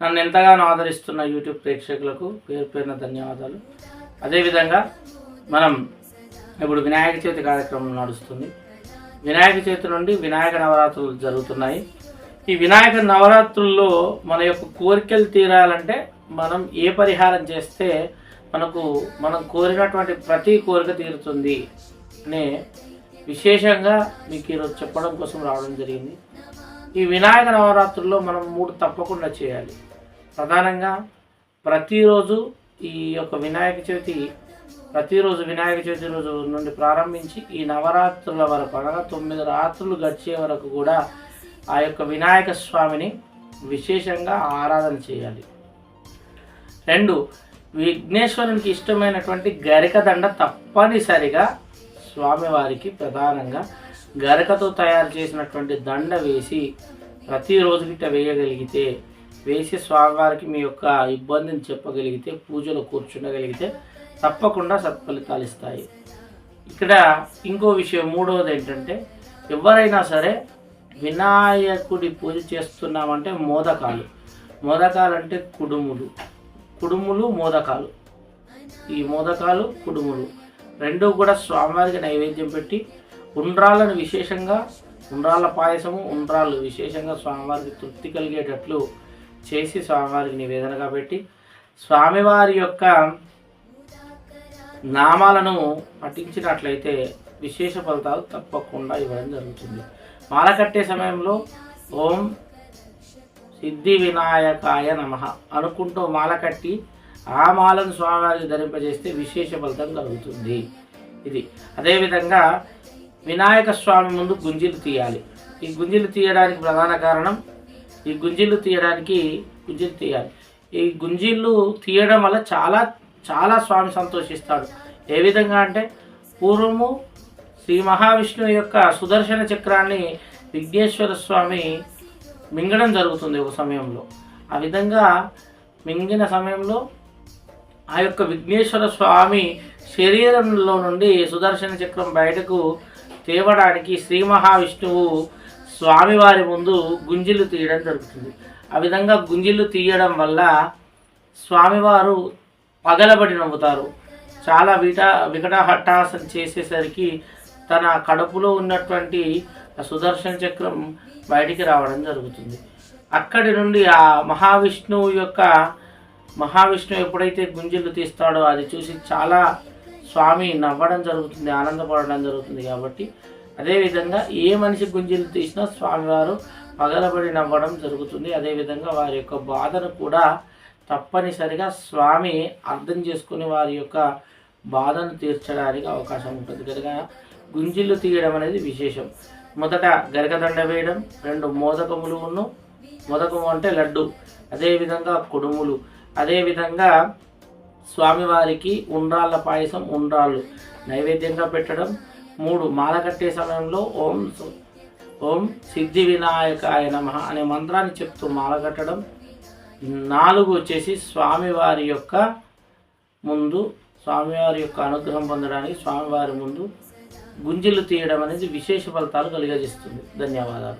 నన్ను ఎంతగానో ఆదరిస్తున్న యూట్యూబ్ ప్రేక్షకులకు పేరు పేరున ధన్యవాదాలు. అదేవిధంగా మనం ఇప్పుడు వినాయక చవితి కార్యక్రమం నడుస్తుంది. వినాయక చవితి నుండి వినాయక నవరాత్రులు జరుగుతున్నాయి. ఈ వినాయక నవరాత్రుల్లో మన యొక్క కోరికలు తీరాలంటే మనం ఏ పరిహారం చేస్తే మనకు మనం కోరినటువంటి ప్రతి కోరిక తీరుతుంది అనే విశేషంగా మీకు ఈరోజు చెప్పడం కోసం రావడం జరిగింది. ఈ వినాయక నవరాత్రుల్లో మనం మూడు తప్పకుండా చేయాలి. ప్రధానంగా ప్రతిరోజు ఈ యొక్క వినాయక చవితి ప్రతిరోజు వినాయక చవితి రోజు నుండి ప్రారంభించి ఈ నవరాత్రుల వరకు అనగా తొమ్మిది రాత్రులు గడిచే వరకు కూడా ఆ యొక్క వినాయక స్వామిని విశేషంగా ఆరాధన చేయాలి. రెండు విఘ్నేశ్వరునికి ఇష్టమైనటువంటి గరికదండ తప్పనిసరిగా స్వామివారికి ప్రధానంగా గరకతో తయారు చేసినటువంటి దండ వేసి ప్రతిరోజు గిట్ట వేయగలిగితే వేసి స్వామివారికి మీ యొక్క ఇబ్బందిని చెప్పగలిగితే పూజలో కూర్చుండగలిగితే తప్పకుండా సత్ఫలితాలు ఇస్తాయి. ఇక్కడ ఇంకో విషయం మూడవది ఏంటంటే ఎవరైనా సరే వినాయకుడి పూజ చేస్తున్నామంటే మోదకాలు. మోదకాలు అంటే కుడుములు. కుడుములు మోదకాలు. ఈ మోదకాలు కుడుములు. రెండు కూడా స్వామివారికి నైవేద్యం పెట్టి ఉండ్రాలను విశేషంగా ఉండ్రాల పాయసము ఉండ్రాళ్ళు విశేషంగా స్వామివారికి తృప్తి కలిగేటట్లు చేసి స్వామివారికి నివేదనగా పెట్టి స్వామివారి యొక్క నామాలను పఠించినట్లయితే విశేష ఫలితాలు తప్పకుండా ఇవ్వడం జరుగుతుంది. మాల కట్టే సమయంలో ఓం సిద్ధి వినాయకాయ నమ అనుకుంటూ మాల కట్టి ఆ మాలను స్వామివారికి ధరింపజేస్తే విశేష ఫలితం కలుగుతుంది. ఇది. అదేవిధంగా వినాయక స్వామి ముందు గుంజీలు తీయాలి. ఈ గుంజీలు తీయడానికి ప్రధాన కారణం ఈ గుంజీలు తీయడానికి గుంజీలు తీయాలి. ఈ గుంజీలు తీయడం వల్ల చాలా చాలా స్వామి సంతోషిస్తాడు. ఏ విధంగా అంటే పూర్వము శ్రీ మహావిష్ణువు యొక్క సుదర్శన చక్రాన్ని విఘ్నేశ్వర స్వామి మింగడం జరుగుతుంది ఒక సమయంలో. ఆ విధంగా మింగిన సమయంలో ఆ యొక్క విఘ్నేశ్వర స్వామి శరీరంలో నుండి సుదర్శన చక్రం బయటకు తేవడానికి శ్రీ మహావిష్ణువు స్వామివారి ముందు గుంజిలు తీయడం జరుగుతుంది. ఆ విధంగా గుంజిలు తీయడం వల్ల స్వామివారు పగలబడి నవ్వుతారు. చాలా విట వికటహట్టాసన చేసేసరికి తన కడుపులో ఉన్నటువంటి సుదర్శన చక్రం బయటికి రావడం జరుగుతుంది. అక్కడి నుండి ఆ మహావిష్ణువు యొక్క మహావిష్ణువు ఎప్పుడైతే గుంజిలు తీస్తాడో అది చూసి చాలా స్వామి నవ్వడం జరుగుతుంది ఆనందపడడం జరుగుతుంది కాబట్టి అదేవిధంగా ఏ మనిషి గుంజీలు తీసినా స్వామివారు పగలబడి నవ్వడం జరుగుతుంది. అదేవిధంగా వారి యొక్క బాధను కూడా తప్పనిసరిగా స్వామి అర్థం చేసుకుని వారి యొక్క బాధను తీర్చడానికి అవకాశం ఉంటుంది. కనుక గుంజిళ్ళు తీయడం అనేది విశేషం. మొదట గరగదండ వేయడం రెండు మోదకములు ఉన్ను మోదకము అంటే లడ్డు అదేవిధంగా కుడుములు అదేవిధంగా స్వామివారికి ఉండ్రాళ్ళ పాయసం ఉండ్రాళ్ళు నైవేద్యంగా పెట్టడం. మూడు మాల కట్టే సమయంలో ఓం ఓం సిద్ధి వినాయకాయ నమ అనే మంత్రాన్ని చెప్తూ మాల కట్టడం. నాలుగు వచ్చేసి స్వామివారి యొక్క ముందు స్వామివారి యొక్క అనుగ్రహం పొందడానికి స్వామివారి ముందు గుంజిలు తీయడం అనేది విశేష ఫలితాలు కలిగజేస్తుంది. ధన్యవాదాలు.